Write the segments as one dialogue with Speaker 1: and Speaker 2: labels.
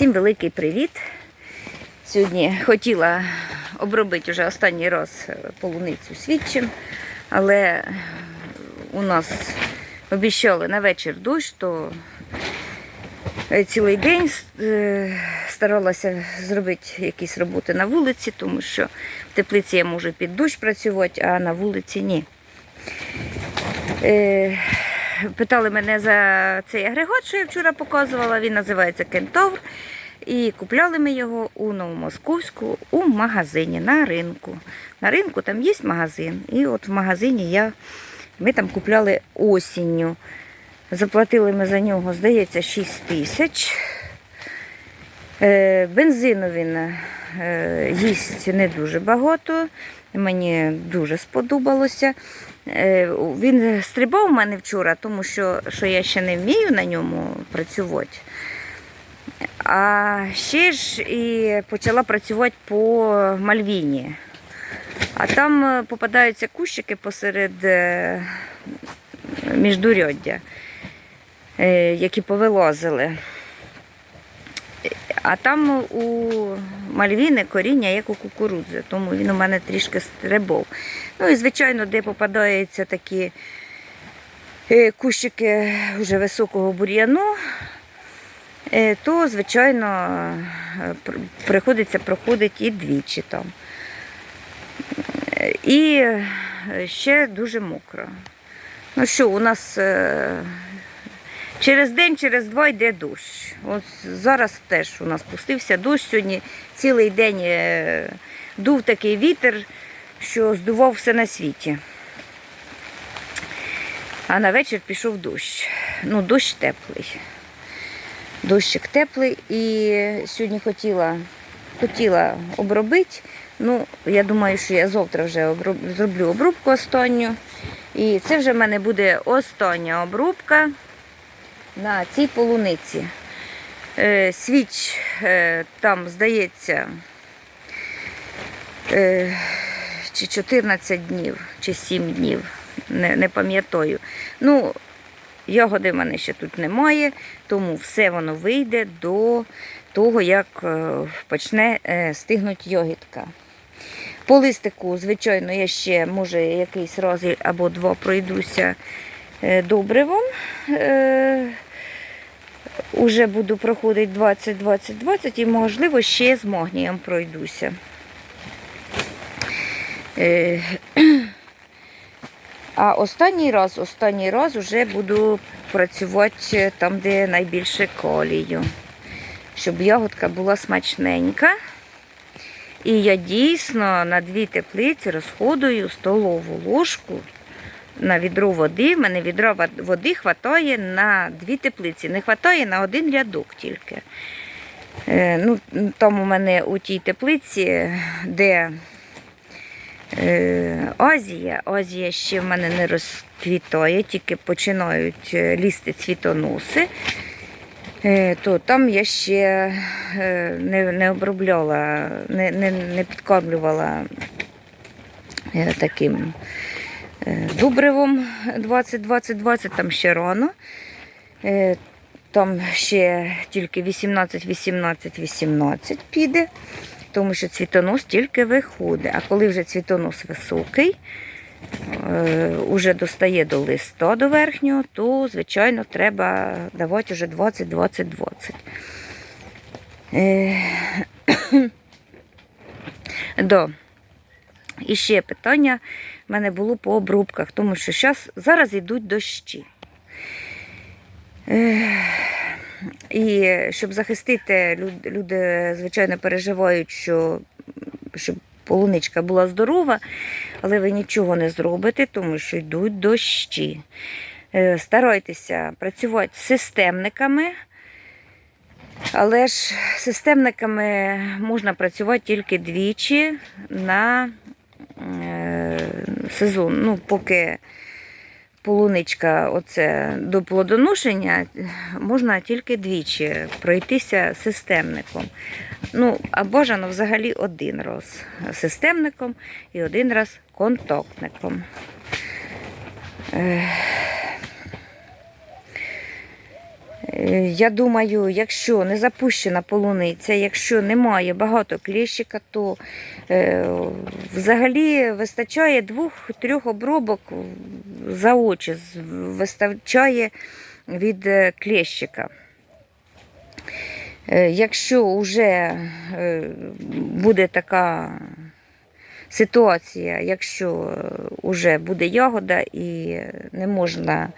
Speaker 1: Всім великий привіт. Сьогодні хотіла обробити вже останній раз полуницю свідчим, але у нас обіцяли на вечір дощ, то цілий день е, старалася зробити якісь роботи на вулиці, тому що в теплиці я можу під дощ працювати, а на вулиці ні. Питали мене за цей агрегат, що я вчора показувала. Він називається Кентавр. І купляли ми його у Новомосковську у магазині на ринку. На ринку там є магазин. І от в магазині я, ми там купляли осінню. Заплатили ми за нього, здається, 6 тисяч. Е, Бензину він е, їсть не дуже багато. Мені дуже сподобалося. Е, Він стрибав у мене вчора, тому що, що я ще не вмію на ньому працювати. А ще ж і почала працювати по Мальвіні. А там е, попадаються кущики посеред е, е, які повилазили. А там у Мальвіни коріння як у кукурудзи, тому він у мене трішки стрибав. Ну і, звичайно, де попадаються такі е, кущики вже високого бур'яну, е, то, звичайно, приходиться проходити і двічі там. І ще дуже мокро. Ну що, у нас е, через день, через два йде дощ. От зараз теж у нас пустився дощ. Сьогодні цілий день дув такий вітер, що здував все на світі. А на вечір пішов дощ. Ну, дощ теплий. Дощик теплий. І сьогодні хотіла, хотіла обробити. Ну, я думаю, що я завтра вже оброб... зроблю обробку останню. І це вже в мене буде остання обробка на цій полуниці. Е, свіч е, там, здається, е, чи 14 днів, чи 7 днів, не, не пам'ятаю. Ну, ягоди в мене ще тут немає, тому все воно вийде до того, як е, почне е, стигнути ягідка. По листику, звичайно, я ще, може, якийсь раз або два пройдуся е, добривом. Уже буду проходити 20, 20, 20 і, можливо, ще з магнієм пройдуся. Е, А останній раз, останній раз вже буду працювати там, де найбільше калію, щоб ягодка була смачненька. І я дійсно на дві теплиці розходую столову ложку на відро води. В мене відра води вистачає на дві теплиці. Не вистачає на один рядок тільки. Е, ну, там у мене у тій теплиці, де е, Азія, Азія ще в мене не розквітає, тільки починають е, лізти цвітоноси. Е, то там я ще е, не, не обробляла, не, не, не підкормлювала е, таким е, добривом 20-20-20, там ще рано. Е, Там ще тільки 18-18-18 піде, тому що цвітонос тільки виходить. А коли вже цвітонос високий, е, уже достає до листа до верхнього, то, звичайно, треба давати вже 20-20-20. Е, Да. І ще питання в мене було по обробках, тому що щас, зараз йдуть дощі. І щоб захистити, люд- люди, звичайно, переживають, що щоб полуничка була здорова, але ви нічого не зробите, тому що йдуть дощі. Е, Старайтеся працювати з системниками, але ж системниками можна працювати тільки двічі на е, сезон. Ну, поки полуничка оце до плодоношення, можна тільки двічі пройтися системником. Ну, а бажано взагалі один раз системником і один раз контактником. Е, Е, Я думаю, якщо не запущена полуниця, якщо немає багато кліщика, то е, взагалі вистачає двох-трьох обробок за очі, вистачає від е, кліщика. Е, Якщо вже буде така ситуація, якщо вже буде ягода і не можна е,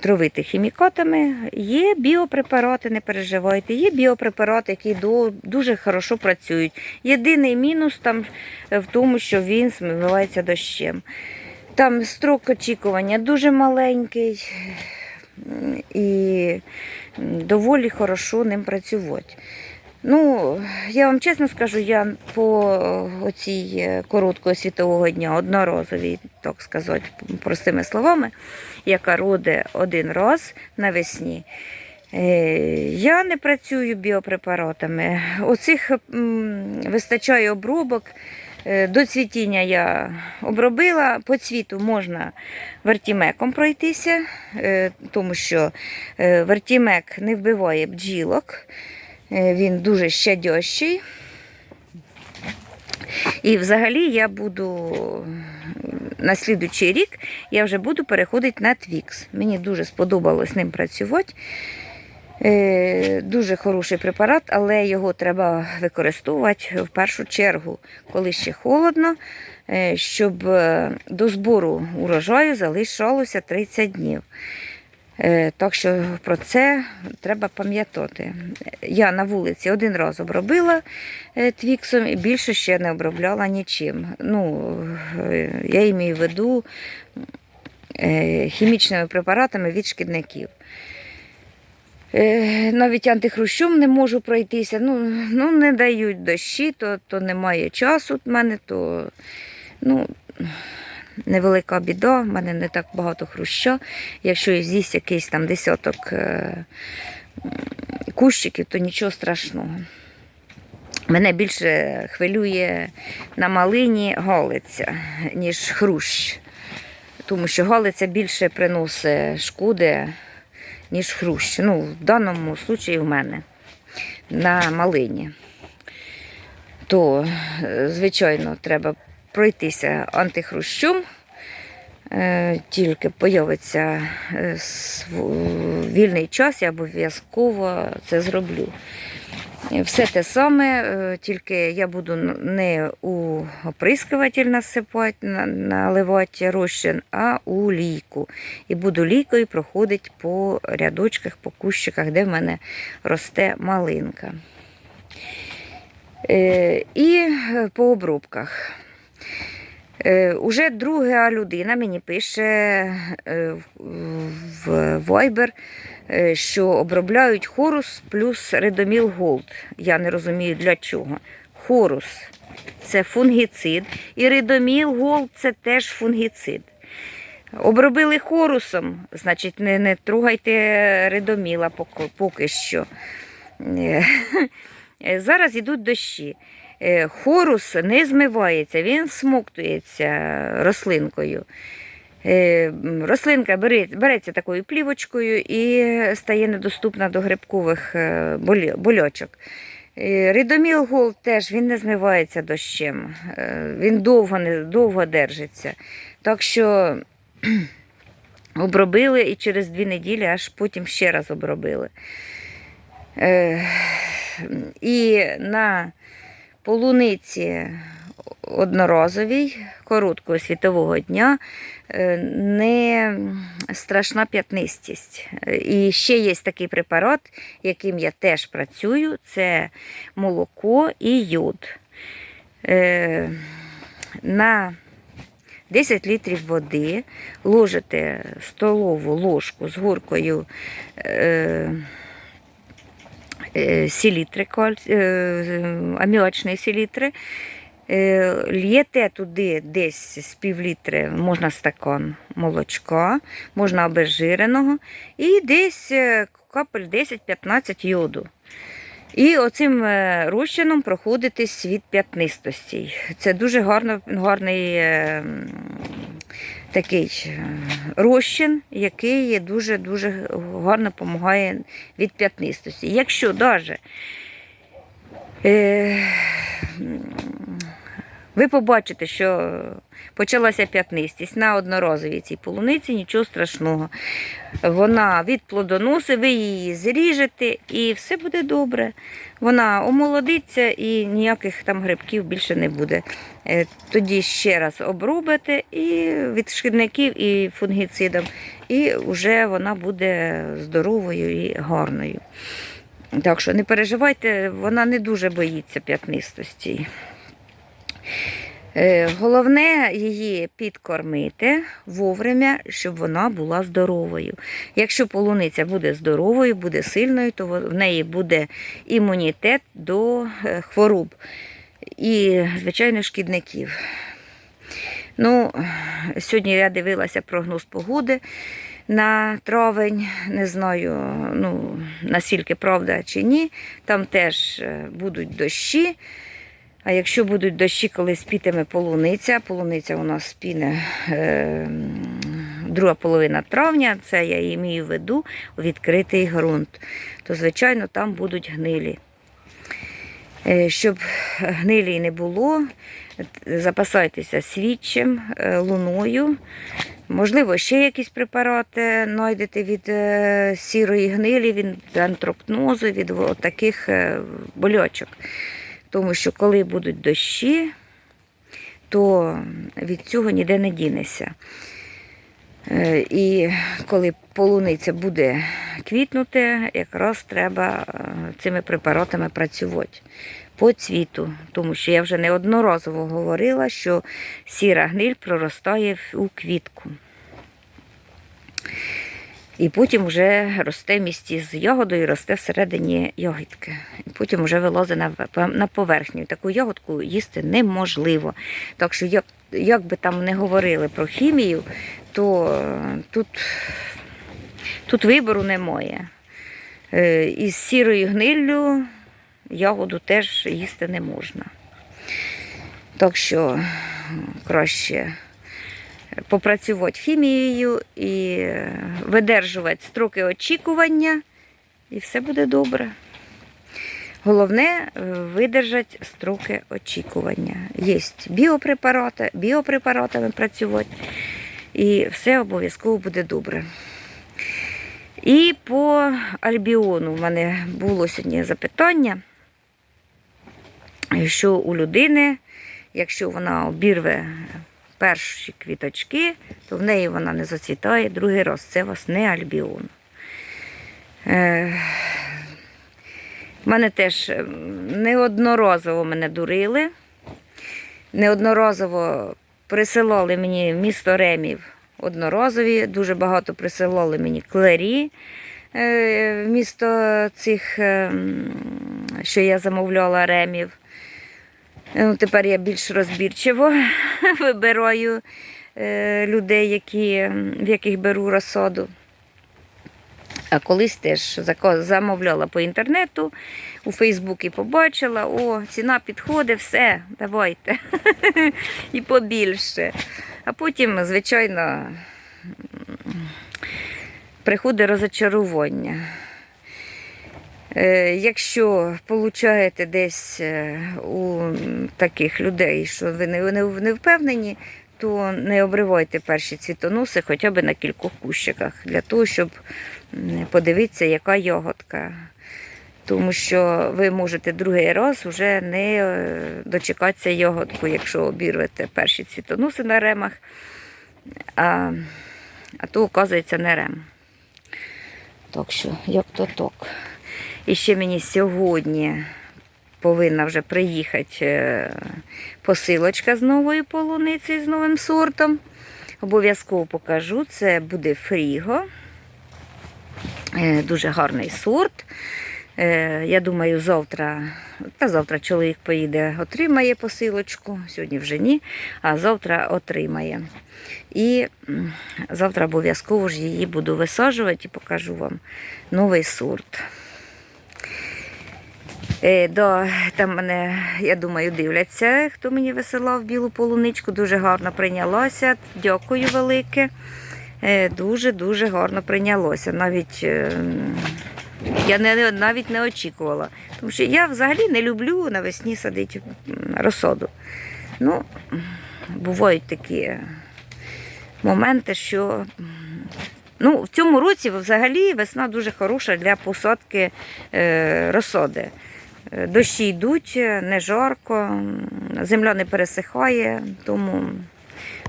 Speaker 1: травити хімікатами, є біопрепарати, не переживайте, є біопрепарати, які дуже хорошо працюють. Єдиний мінус там е, в тому, що він змивається дощем. Там строк очікування дуже маленький і доволі хорошо ним працювати. Ну, я вам чесно скажу, я по оцій е, короткого світового дня, одноразовій, так сказати, простими словами, яка роде один раз навесні. е, Я не працюю біопрепаратами. Оцих вистачає обробок. Е, До цвітіння я обробила. По цвіту можна вертімеком пройтися, е, тому що е, вертімек не вбиває бджілок. Е, Він дуже щадящий. І взагалі я буду на слідуючий рік я вже буду переходити на Твікс. Мені дуже сподобалось ним працювати. Е, Дуже хороший препарат, але його треба використовувати в першу чергу, коли ще холодно, е, щоб до збору урожаю залишалося 30 днів. Е, Так що про це треба пам'ятати. Я на вулиці один раз обробила е, твіксом і більше ще не обробляла нічим. Ну, е, я маю в виду хімічними препаратами від шкідників. Навіть антихрущом не можу пройтися. Ну, ну не дають дощі, то, то немає часу в мене, то ну, невелика біда, в мене не так багато хруща. Якщо і з'їсть якийсь там десяток е, кущиків, то нічого страшного. Мене більше хвилює на малині галиця, ніж хрущ. Тому що галиця більше приносить шкоди, ніж хрущ. Ну, в даному випадку в мене на малині. То, е, звичайно, треба пройтися антихрущом. Е, Тільки появиться е, вільний час, я обов'язково це зроблю. Все те саме, е, тільки я буду не у оприскуватель насипати, наливати розчин, а у лійку. І буду лійкою проходити по рядочках, по кущиках, де в мене росте малинка. І по обробках. Е, Уже друга людина мені пише е, в Viber, е, що обробляють хорус плюс редоміл голд. Я не розумію для чого. Хорус це фунгіцид, і редоміл голд це теж фунгіцид. Обробили хорусом, значить, не, не трогайте редоміла поки, поки що. Е, Зараз йдуть дощі. Е, Хорус не змивається, він смоктується рослинкою. Е, Рослинка береться такою плівочкою і стає недоступна до грибкових е, больочок. Ридоміл Голд теж він не змивається дощем, він довго, довго держиться. Так що обробили і через дві неділі аж потім ще раз обробили. І на полуниці одноразовій, короткого світового дня, е, не страшна п'ятнистість. І ще є такий препарат, яким я теж працюю, це молоко і йод. Е, На 10 літрів води ложите столову ложку з горкою е, селітри, кальц- е, аміачної селітри. Е, Л'єте туди десь з півлітри, можна стакан молочка, можна обезжиреного, і десь е, капель 10-15 йоду. І оцим е, розчином проходитись від п'ятнистості. Це дуже гарно, гарний е, такий е, розчин, який дуже-дуже гарно допомагає від п'ятнистості. Якщо навіть ви побачите, що почалася п'ятнистість на одноразовій цій полуниці, нічого страшного. Вона від плодоноси, ви її зріжете і все буде добре. Вона омолодиться і ніяких там грибків більше не буде. Е, Тоді ще раз обробите і від шкідників, і фунгіцидом, і вже вона буде здоровою і гарною. Так що не переживайте, вона не дуже боїться п'ятнистості. Е, Головне її підкормити вовремя, щоб вона була здоровою. Якщо полуниця буде здоровою, буде сильною, то в неї буде імунітет до е, хвороб і, звичайно, шкідників. Ну, сьогодні я дивилася прогноз погоди на травень. Не знаю, ну, наскільки правда чи ні. Там теж е, будуть дощі. А якщо будуть дощі, коли спітиме полуниця, полуниця у нас спіне е, друга половина травня, це я її маю в виду у відкритий ґрунт, то, звичайно, там будуть гнилі. Е, щоб гнилі не було, запасайтеся свідчим, е, луною. Можливо, ще якісь препарати знайдете від е, сірої гнилі, від антропнозу, від таких е, болячок. Тому що коли будуть дощі, то від цього ніде не дінеся. Е, І коли полуниця буде квітнути, якраз треба е, цими препаратами працювати по цвіту. Тому що я вже неодноразово говорила, що сіра гниль проростає у квітку. І потім вже росте місті з ягодою, росте всередині ягідки. І потім вже вилазить на, поверхню. Таку ягодку їсти неможливо. Так що, як, як би там не говорили про хімію, то е, тут, тут вибору немає. Е, Із сірою гниллю ягоду теж їсти не можна. Так що краще попрацювати хімією і видержувати строки очікування, і все буде добре. Головне е, видержати строки очікування. Є біопрепарати, біопрепаратами працювати, і все обов'язково буде добре. І по альбіону в мене було сьогодні запитання, що у людини, якщо вона обірве перші квіточки, то в неї вона не зацвітає другий раз. Це вас не альбіон. Е, мене теж ем, неодноразово мене дурили. Неодноразово присилали мені місто Ремів одноразові, дуже багато присилали мені клері е, вмісто цих, ем, що я замовляла ремів. Ну, тепер я більш розбірчиво вибираю е, людей, які, в яких беру розсаду. А колись теж замовляла по інтернету, у Фейсбуці побачила, о, ціна підходить, все, давайте. І побільше. А потім, звичайно, приходить розочарування. Е, Якщо получаєте десь е, у таких людей, що ви не, не, не впевнені, то не обривайте перші цвітоноси хоча б на кількох кущиках, для того, щоб подивитися, яка ягодка. Тому що ви можете другий раз вже не е, дочекатися ягодку, якщо обірвете перші цвітоноси на ремах, а, а то, оказується, не рем. Так що, як то так. І ще мені сьогодні повинна вже приїхати е, посилочка з новою полуницею, з новим сортом. Обов'язково покажу. Це буде фріго. Е, Дуже гарний сорт. Е, Я думаю, завтра, та завтра чоловік поїде, отримає посилочку. Сьогодні вже ні, а завтра отримає. І завтра обов'язково ж її буду висаджувати і покажу вам новий сорт. Е, до, там мене, я думаю, дивляться, хто мені висилав білу полуничку. Дуже гарно прийнялося. Дякую велике. Дуже-дуже гарно прийнялося. Навіть е, я не, навіть не очікувала. Тому що я взагалі не люблю навесні садити м, розсаду. Ну, бувають такі моменти, що ну, в цьому році взагалі весна дуже хороша для посадки е, розсади. Дощі йдуть, не жарко, земля не пересихає, тому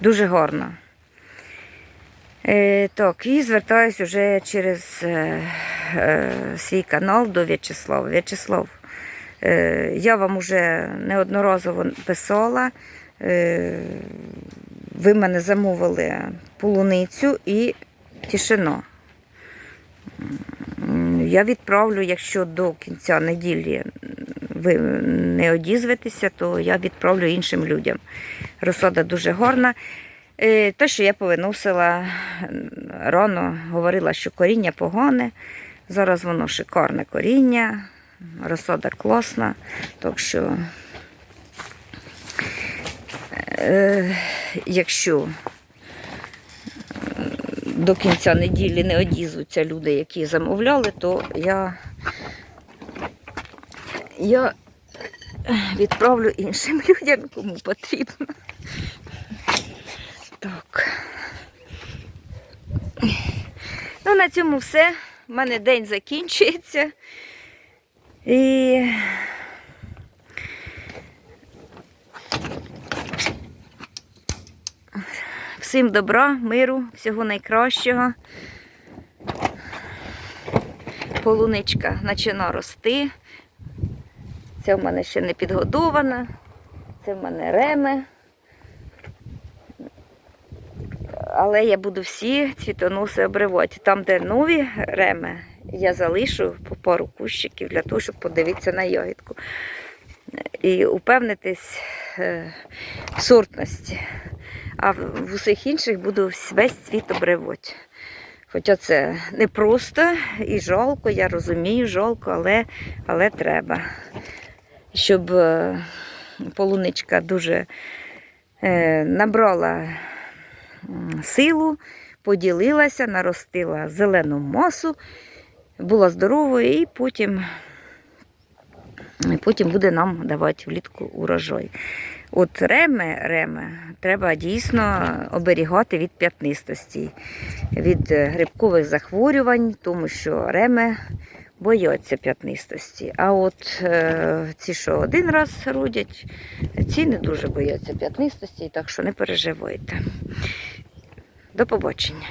Speaker 1: дуже гарно. Е, так, і звертаюся вже через е, е, свій канал до В'ячеслава. В'ячеслав, я вам уже неодноразово писала. Ви мене замовили полуницю і тишино. Я відправлю, якщо до кінця неділі ви не одізветеся, то я відправлю іншим людям. Розсада дуже гарна. Е, Те, що я повиносила рано, говорила, що коріння погане. Зараз воно шикарне коріння, розсада класна. Так що, е, якщо до кінця неділі не одізвуться люди, які замовляли, то я, я відправлю іншим людям, кому потрібно. Так. Ну, на цьому все. У мене день закінчується. І всім добра, миру, всього найкращого. Полуничка почала рости. Це в мене ще не підгодована. Це в мене реме. Але я буду всі цвітоноси обривати. Там, де нові реми, я залишу по пару кущиків для того, щоб подивитися на ягідку. І упевнитись е, в сортності. А в усіх інших буду весь цвіт обривати. Хоча це непросто і жалко, я розумію, жалко, але, але треба. Щоб е, полуничка дуже е, набрала силу, поділилася, наростила зелену масу, була здоровою і потім, потім буде нам давати влітку урожай. От реме, реме треба дійсно оберігати від п'ятнистості, від е, грибкових захворювань, тому що реме бояться п'ятнистості. А от е, ці, що один раз родять, ці не дуже бояться п'ятнистості, так що не переживайте. До побачення.